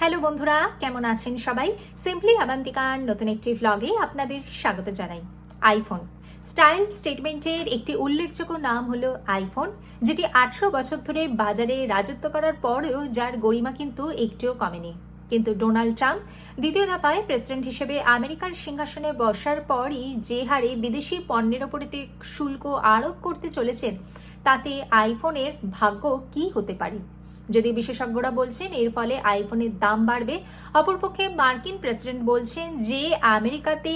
Hello বন্ধুরা, কেমন আছেন সবাই? সিম্পলি আবান্তিকার নতুন একটি ভ্লগে আপনাদের স্বাগত জানাই। আইফোন স্টাইল স্টেটমেন্টের একটি উল্লেখযোগ্য নাম হলো আইফোন যেটি আঠারো বছর ধরে বাজারে রাজত্ব করার পরেও যার গরিমা কিন্তু একটুও কমেনি। কিন্তু ডোনাল্ড ট্রাম্প দ্বিতীয় দফায় প্রেসিডেন্ট হিসেবে আমেরিকার সিংহাসনে বসার পরই যে হারে বিদেশি পণ্যের ওপরেতে শুল্ক আরোপ করতে চলেছেন, তাতে আইফোনের ভাগ্য কি হতে পারে? যদি বিশেষজ্ঞরা বলছেন এর ফলে আইফোনের দাম বাড়বে, অপরপক্ষে মার্কিন প্রেসিডেন্ট বলছেন যে আমেরিকাতে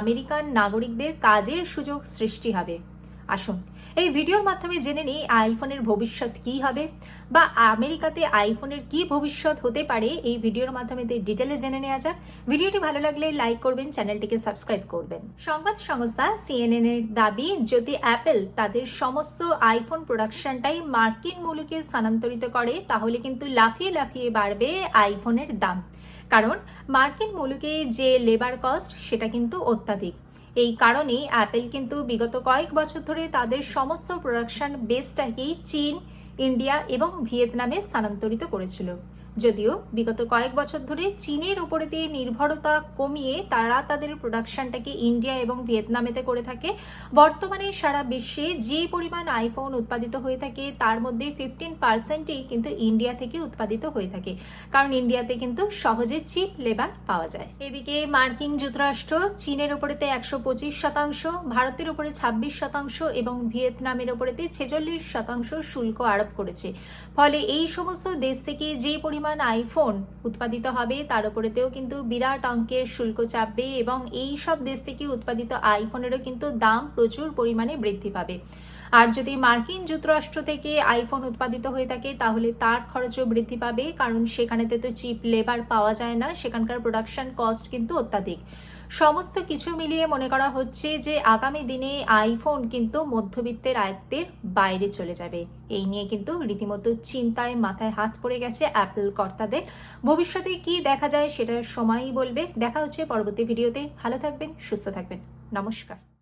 আমেরিকান নাগরিকদের কাজের সুযোগ সৃষ্টি হবে। আসুন। এই ভিডিওর মাধ্যমে জেনে নিই আইফোনের ভবিষ্যৎ কি হবে বা আমেরিকাতে আইফোনের কি ভবিষ্যৎ হতে পারে। এই ভিডিওর মাধ্যমে ডিটেলে জেনে নেওয়া যাক। ভিডিওটি ভালো লাগলে লাইক করবেন চ্যানেলটিকে সাবস্ক্রাইব করবেন। সংবাদ সংস্থা সিএনএন এর দাবি, যদি অ্যাপেল তাদের সমস্ত আইফোন প্রোডাকশনটাই মার্কিন মুলুকে স্থানান্তরিত করে, তাহলে কিন্তু লাফিয়ে লাফিয়ে বাড়বে আইফোনের দাম। কারণ মার্কিন মুলুকে যে লেবার কস্ট সেটা কিন্তু অত্যাধিক। এই কারণেই অ্যাপেল কিন্তু বিগত কয়েক বছর ধরে তাদের সমস্ত প্রোডাকশন বেসটাকেই চীন, ইন্ডিয়া এবং ভিয়েতনামে স্থানান্তরিত করেছিল। যদিও বিগত কয়েক বছর ধরে চীনের উপরে দিয়ে নির্ভরতা কমিয়ে তারা তাদের প্রোডাকশনটাকে ইন্ডিয়া এবং ভিয়েতনামেতে করে থাকে। বর্তমানে সারা বিশ্বে যে পরিমাণ আইফোন উৎপাদিত হয়ে থাকে, তার মধ্যে ফিফটিন পার্সেন্টই কিন্তু ইন্ডিয়া থেকে উৎপাদিত হয়ে থাকে। কারণ ইন্ডিয়াতে কিন্তু সহজে চিপ লেবার পাওয়া যায়। এদিকে মার্কিন যুক্তরাষ্ট্র চীনের উপরেতে একশো পঁচিশ শতাংশ, ভারতের উপরে ছাব্বিশ শতাংশ এবং ভিয়েতনামের উপরেতে ছেচল্লিশ শতাংশ শুল্ক আরোপ করেছে। ফলে এই সমস্ত দেশ থেকে যে পরিমাণ আইফোন উৎপাদিত হবে, তার উপরেতেও কিন্তু বিরাট অঙ্কের শুল্ক চাপবে এবং এই সব দেশ থেকে উৎপাদিত আইফোনেরও কিন্তু দাম প্রচুর পরিমাণে বৃদ্ধি পাবে। আর যদি মার্কিন যুক্তরাষ্ট্র থেকে আইফোন উৎপাদিত হয়ে থাকে, তাহলে তার খরচও বৃদ্ধি পাবে, কারণ সেখানেতে তো চিপ, লেবার পাওয়া যায় না। সেখানকার প্রোডাকশন কস্ট কিন্তু অত্যাধিক। সমস্ত কিছু মিলিয়ে মনে করা হচ্ছে যে, আগামী দিনে আইফোন কিন্তু মধ্যবিত্তের আয়ত্তের বাইরে চলে যাবে। এই নিয়ে কিন্তু রীতিমতো চিন্তায় মাথায় হাত পড়ে গেছে অ্যাপল কর্তাদের। ভবিষ্যতে কি দেখা যায় সেটা সময়ই বলবে। দেখা হচ্ছে পরবর্তী ভিডিওতে। ভালো থাকবেন, সুস্থ থাকবেন। নমস্কার।